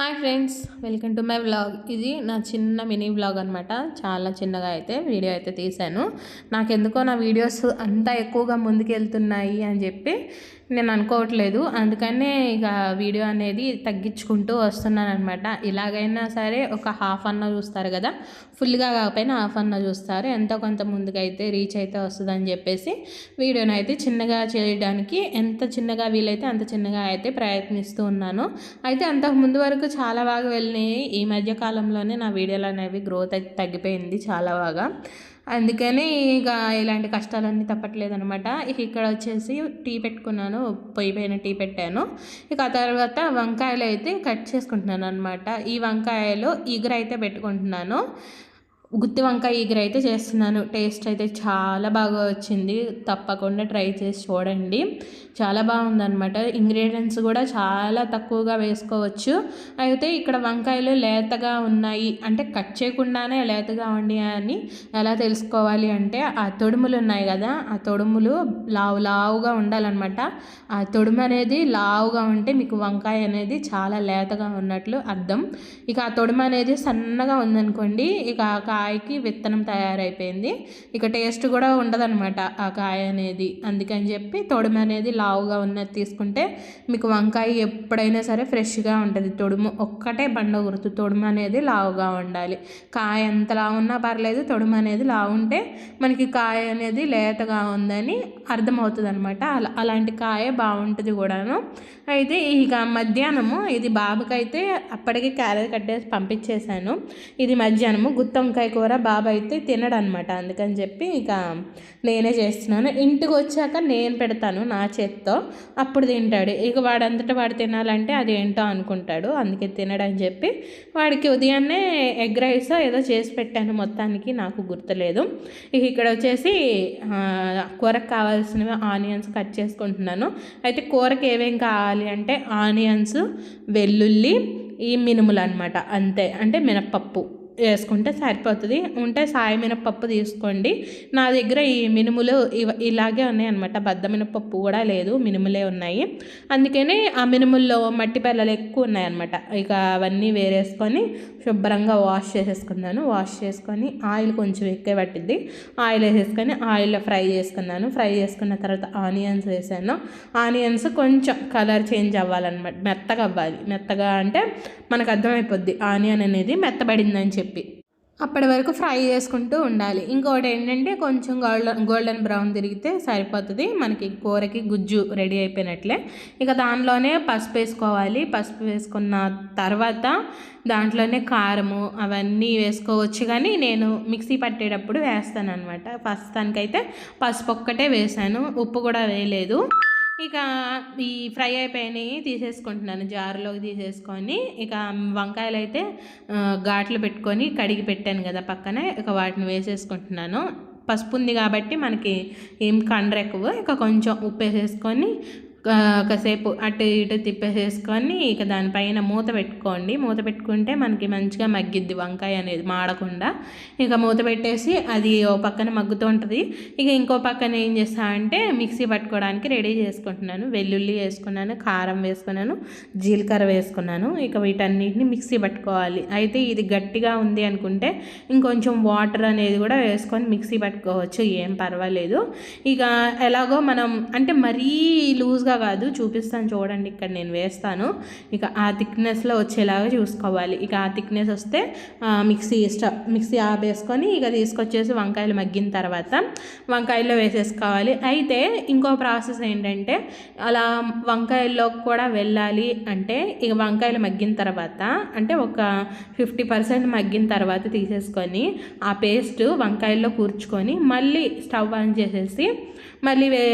Hi friends welcome to my vlog. ఇది నా చిన్న మినీ వ్లాగ్ అనమాట చాలా చిన్నగా అయితే వీడియో అయితే తీశాను. నాకెందుకో నా వీడియోస్ అంతా ఎక్కువగా ముందుకెళ్తున్నాయి అని చెప్పి నేను అనుకోవట్లేదు. అందుకనే ఇక వీడియో అనేది తగ్గించుకుంటూ వస్తున్నాను అనమాట ఇలాగైనా సరే ఒక హాఫ్ అన్న చూస్తారు కదా. ఫుల్గా కాకపోయినా హాఫ్ అన్న చూస్తారు. ఎంతో కొంత ముందుకైతే రీచ్ అయితే వస్తుందని చెప్పేసి వీడియోని అయితే చిన్నగా చేయడానికి ఎంత చిన్నగా వీలైతే అంత చిన్నగా అయితే ప్రయత్నిస్తూ ఉన్నాను. అయితే అంతకు ముందు వరకు చాలా బాగా వెళ్ళినాయి. ఈ మధ్య కాలంలోనే నా వీడియోలు అనేవి గ్రోత్ అయితే తగ్గిపోయింది చాలా బాగా. అందుకని ఇక ఇలాంటి కష్టాలన్నీ తప్పట్లేదు అనమాట ఇక ఇక్కడ వచ్చేసి టీ పెట్టుకున్నాను పొయ్యి పైన టీ పెట్టాను. ఇక ఆ తర్వాత వంకాయలు అయితే కట్ చేసుకుంటున్నాను అనమాట ఈ వంకాయలు ఈగర అయితే పెట్టుకుంటున్నాను. గుత్తి వంకాయ ఈగర అయితే చేస్తున్నాను. టేస్ట్ అయితే చాలా బాగా వచ్చింది. తప్పకుండా ట్రై చేసి చూడండి. చాలా బాగుందన్నమాట. ఇంగ్రీడియంట్స్ కూడా చాలా తక్కువగా వేసుకోవచ్చు. అయితే ఇక్కడ వంకాయలు లేతగా ఉన్నాయి. అంటే కట్ చేయకుండానే లేతగా ఉండి అని ఎలా తెలుసుకోవాలి అంటే ఆ తొడుములు ఉన్నాయి కదా ఆ తొడుములు లావు లావుగా ఉండాలన్నమాట. ఆ తొడుము అనేది లావుగా ఉంటే మీకు వంకాయ అనేది చాలా లేతగా ఉన్నట్లు అర్థం. ఇక ఆ తొడుము అనేది సన్నగా ఉందనుకోండి ఇక కాయకి విత్తనం తయారైపోయింది. ఇక టేస్ట్ కూడా ఉండదన్నమాట ఆ కాయ అనేది. అందుకని చెప్పి తొడుము అనేది లావుగా ఉన్నది తీసుకుంటే మీకు వంకాయ ఎప్పుడైనా సరే ఫ్రెష్గా ఉంటుంది. తొడుము ఒక్కటే బండ గుర్తు. తొడుము అనేది లావుగా ఉండాలి. కాయ ఎంత లావు ఉన్నా పర్లేదు తొడుము అనేది లావు ఉంటే మనకి కాయ అనేది లేతగా ఉందని అర్థమవుతుంది అనమాట అలా అలాంటి కాయ బాగుంటుంది కూడాను. అయితే ఇక మధ్యాహ్నము ఇది బాబుకైతే అప్పటికి క్యారెట్ కట్టేసి పంపించేశాను. ఇది మధ్యాహ్నము గుత్తంకాయ కూర బాబు అయితే తినడు అనమాట అందుకని చెప్పి ఇక నేనే చేస్తున్నాను. ఇంటికి వచ్చాక నేను పెడతాను నా చేత్తో. అప్పుడు తింటాడు. ఇక వాడంతటా వాడు తినాలంటే అది ఏంటో అనుకుంటాడు. అందుకే తినడని చెప్పి వాడికి ఉదయాన్నే ఎగ్ రైస్ ఏదో చేసి పెట్టాను. మొత్తానికి నాకు గుర్తులేదు. ఇక ఇక్కడ వచ్చేసి కూరకు కావాల్సినవి ఆనియన్స్ కట్ చేసుకుంటున్నాను. అయితే కూరకి ఏమేం కావాలి అంటే ఆనియన్స్ వెల్లుల్లి ఈ మినుములు అనమాట అంతే. అంటే మినప్పప్పు. వేసుకుంటే సరిపోతుంది. ఉంటే సాయి మినపప్పు తీసుకోండి. నా దగ్గర ఈ మినుములు ఇలాగే ఉన్నాయి అనమాట బద్ద మినపప్పు కూడా లేదు. మినుములే ఉన్నాయి. అందుకని ఆ మినుముల్లో మట్టి పిల్లలు ఎక్కువ ఉన్నాయన్నమాట. ఇక అవన్నీ వేరేసుకొని శుభ్రంగా వాష్ చేసేసుకున్నాను. వాష్ చేసుకొని ఆయిల్ కొంచెం ఎక్కువ పట్టింది ఆయిల్ వేసేసుకొని ఆయిల్లో ఫ్రై చేసుకున్నాను. ఫ్రై చేసుకున్న తర్వాత ఆనియన్స్ వేసాను. ఆనియన్స్ కొంచెం కలర్ చేంజ్ అవ్వాలన్నమాట. మెత్తగా అవ్వాలి. మెత్తగా అంటే మనకు అర్థమైపోద్ది. ఆనియన్ అనేది మెత్తబడిందని చెప్పి. అప్పటి వరకు ఫ్రై చేసుకుంటూ ఉండాలి. ఇంకోటి ఏంటంటే కొంచెం గోల్డెన్ గోల్డెన్ బ్రౌన్ తిరిగితే సరిపోతుంది. మనకి కూరకి గుజ్జు రెడీ అయిపోయినట్లే. ఇక దానిలోనే పసుపు వేసుకోవాలి. పసుపు వేసుకున్న తర్వాత దాంట్లోనే కారము అవన్నీ వేసుకోవచ్చు. కానీ నేను మిక్సీ పట్టేటప్పుడు వేస్తాను అనమాట ప్రస్తుతానికైతే పసుపు ఒక్కటే వేసాను. ఉప్పు కూడా వేయలేదు. ఇక ఈ ఫ్రై అయిపోయినాయి తీసేసుకుంటున్నాను. జారులోకి తీసేసుకొని ఇక వంకాయలు అయితే ఘాట్లు పెట్టుకొని కడిగి పెట్టాను కదా పక్కనే ఇక వాటిని వేసేసుకుంటున్నాను. పసుపు ఉంది కాబట్టి మనకి ఏం కండ్రెక్కువ ఇక కొంచెం ఉప్పు వేసేసుకొని కాసేపు అటు ఇటు తిప్పేసేసుకొని ఇక దానిపైన మూత పెట్టుకోండి. మూత పెట్టుకుంటే మనకి మంచిగా మగ్గిద్ది వంకాయ అనేది మాడకుండా. ఇక మూత పెట్టేసి అది ఓ పక్కన మగ్గుతూ ఉంటుంది. ఇక ఇంకో పక్కన ఏం చేస్తామంటే మిక్సీ పట్టుకోవడానికి రెడీ చేసుకుంటున్నాను. వెల్లుల్లి వేసుకున్నాను కారం వేసుకున్నాను జీలకర్ర వేసుకున్నాను. ఇక వీటన్నిటిని మిక్సీ పట్టుకోవాలి. అయితే ఇది గట్టిగా ఉంది అనుకుంటే ఇంకొంచెం వాటర్ అనేది కూడా వేసుకొని మిక్సీ పట్టుకోవచ్చు. ఏం పర్వాలేదు. ఇక ఎలాగో మనం అంటే మరీ లూజ్గా లూజ్గా కాదు. చూపిస్తాను చూడండి. ఇక్కడ నేను వేస్తాను. ఇక ఆ థిక్నెస్లో వచ్చేలాగా చూసుకోవాలి. ఇక ఆ థిక్నెస్ వస్తే మిక్సీ స్టవ్ మిక్సీ ఆపేసుకొని ఇక తీసుకొచ్చేసి వంకాయలు మగ్గిన తర్వాత వంకాయల్లో వేసేసుకోవాలి. అయితే ఇంకో ప్రాసెస్ ఏంటంటే అలా వంకాయల్లో కూడా వెళ్ళాలి అంటే ఇక వంకాయలు మగ్గిన తర్వాత అంటే ఒక ఫిఫ్టీ పర్సెంట్ మగ్గిన తర్వాత తీసేసుకొని ఆ పేస్ట్ వంకాయల్లో కూర్చుకొని మళ్ళీ స్టవ్ ఆన్ చేసేసి మళ్ళీ వే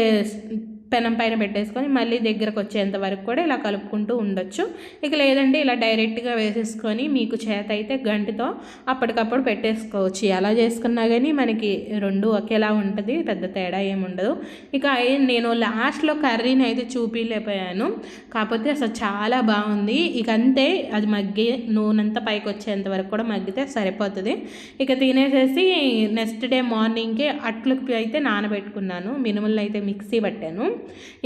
పెనం పైన పెట్టేసుకొని మళ్ళీ దగ్గరకు వచ్చేంత వరకు కూడా ఇలా కలుపుకుంటూ ఉండొచ్చు. ఇక లేదంటే ఇలా డైరెక్ట్గా వేసేసుకొని మీకు చేత అయితే గంటితో అప్పటికప్పుడు పెట్టేసుకోవచ్చు. ఎలా చేసుకున్నా కానీ మనకి రెండు ఒకేలా ఉంటుంది పెద్ద తేడా ఏముండదు ఇక నేను లాస్ట్లో కర్రీని అయితే చూపించలేకపోయాను కాకపోతే అసలు చాలా బాగుంది. ఇక అంతే అది మగ్గి నూనెంతా పైకి వచ్చేంత వరకు కూడా మగ్గితే సరిపోతుంది. ఇక తినేసేసి నెక్స్ట్ డే మార్నింగ్కి అట్లకి అయితే నానబెట్టుకున్నాను. మినుములను అయితే మిక్సీ పట్టాను.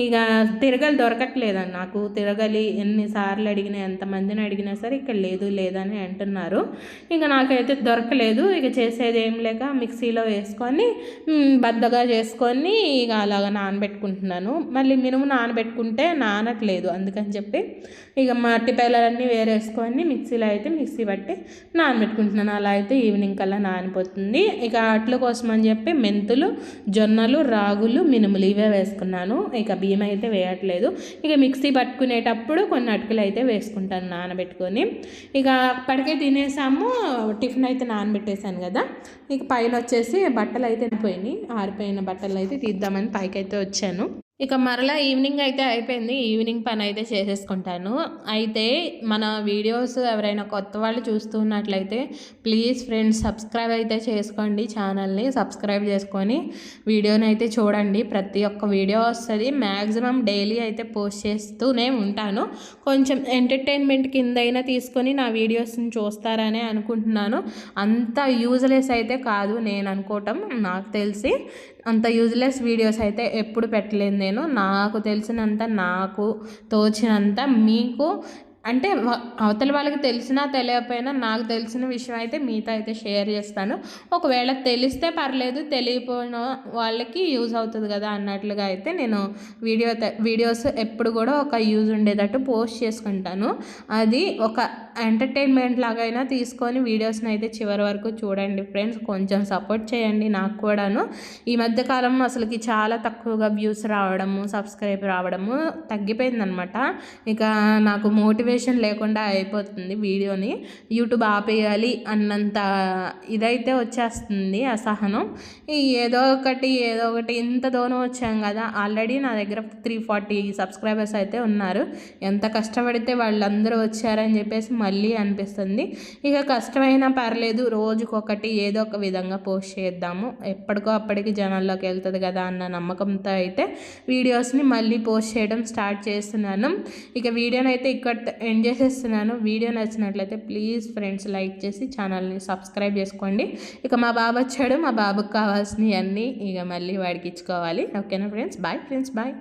ఇక తిరగలి దొరకట్లేదండి నాకు తిరగలి ఎన్నిసార్లు అడిగినా ఎంతమందిని అడిగినా సరే ఇక్కడ లేదు లేదని అంటున్నారు. ఇక నాకైతే దొరకలేదు. ఇక చేసేది ఏం లేక మిక్సీలో వేసుకొని బద్దగా చేసుకొని ఇక అలాగ నానబెట్టుకుంటున్నాను. మళ్ళీ మినుము నానబెట్టుకుంటే నానట్లేదు అందుకని చెప్పి ఇక మట్టి పేలలన్నీ వేరేసుకొని మిక్సీలో అయితే మిక్సీ పట్టి నానబెట్టుకుంటున్నాను. అలా అయితే ఈవినింగ్ కల్లా నానిపోతుంది. ఇక అట్ల కోసం అని చెప్పి మెంతులు జొన్నలు రాగులు మినుములు ఇవే వేసుకున్నాను. ఇక బియ్యం అయితే వేయట్లేదు. ఇక మిక్సీ పట్టుకునేటప్పుడు కొన్ని అటుకులు అయితే వేసుకుంటాను నానబెట్టుకొని. ఇక అప్పటికే తినేసాము టిఫిన్ అయితే నానబెట్టేశాను కదా. ఇక పైన వచ్చేసి బట్టలు అయితే పోయినాయి. ఆరిపోయిన బట్టలు అయితే తీద్దామని పైకి అయితే వచ్చాను. ఇక మరలా ఈవినింగ్ అయితే అయిపోయింది. ఈవినింగ్ పని అయితే చేసేసుకుంటాను. అయితే మన వీడియోస్ ఎవరైనా కొత్త వాళ్ళు చూస్తున్నట్లయితే ప్లీజ్ ఫ్రెండ్స్ సబ్స్క్రైబ్ అయితే చేసుకోండి ఛానల్ని. సబ్స్క్రైబ్ చేసుకొని వీడియోని అయితే చూడండి. ప్రతి ఒక్క వీడియో వస్తుంది. మ్యాక్సిమం డైలీ అయితే పోస్ట్ చేస్తూనే ఉంటాను. కొంచెం ఎంటర్టైన్మెంట్ కిందైనా తీసుకొని నా వీడియోస్ని చూస్తారనే అనుకుంటున్నాను. అంత యూజ్లెస్ అయితే కాదు నేను అనుకోవటం. నాకు తెలిసి అంత యూజ్లెస్ వీడియోస్ అయితే ఎప్పుడు పెట్టలేదు నేను నాకు తెలిసినంత నాకు తోచినంత మీకు అంటే అవతల వాళ్ళకి తెలిసినా తెలియకపోయినా నాకు తెలిసిన విషయం అయితే మీతో అయితే షేర్ చేస్తాను. ఒకవేళ తెలిస్తే పర్లేదు తెలియపోయిన వాళ్ళకి యూజ్ అవుతుంది కదా అన్నట్లుగా అయితే నేను వీడియో వీడియోస్ ఎప్పుడు కూడా ఒక యూజ్ ఉండేటట్టు పోస్ట్ చేసుకుంటాను. అది ఒక ఎంటర్టైన్మెంట్ లాగైనా తీసుకొని వీడియోస్ని అయితే చివరి వరకు చూడండి ఫ్రెండ్స్. కొంచెం సపోర్ట్ చేయండి నాకు కూడాను. ఈ మధ్యకాలం అసలుకి చాలా తక్కువగా వ్యూస్ రావడము సబ్స్క్రైబ్ రావడము తగ్గిపోయిందనమాట. ఇక నాకు మోటివేషన్ లేకుండా అయిపోతుంది వీడియోని. యూట్యూబ్ ఆపేయాలి అన్నంత ఇదైతే వచ్చేస్తుంది అసహనం. ఏదో ఒకటి ఏదో ఒకటి ఇంత దూరం వచ్చాం కదా ఆల్రెడీ నా దగ్గర త్రీ ఫార్టీ సబ్స్క్రైబర్స్ అయితే ఉన్నారు. ఎంత కష్టపడితే వాళ్ళందరూ వచ్చారని చెప్పేసి మళ్ళీ అనిపిస్తుంది. ఇక కష్టమైనా పర్లేదు రోజుకొకటి ఏదో ఒక విధంగా పోస్ట్ చేద్దాము. ఎప్పటికో అప్పటికి జనాల్లోకి వెళ్తుంది కదా అన్న నమ్మకంతో అయితే వీడియోస్ని మళ్ళీ పోస్ట్ చేయడం స్టార్ట్ చేస్తున్నాను. ఇక వీడియోని అయితే ఇక్కడ ఎండ్ చేసేస్తున్నాను. వీడియో నచ్చినట్లయితే ప్లీజ్ ఫ్రెండ్స్ లైక్ చేసి ఛానల్ని సబ్స్క్రైబ్ చేసుకోండి. ఇక మా బాబు వచ్చాడు. మా బాబుకి కావాల్సినవి అన్నీ ఇక మళ్ళీ వాడికి ఇచ్చుకోవాలి. ఓకేనా ఫ్రెండ్స్? Bye friends bye.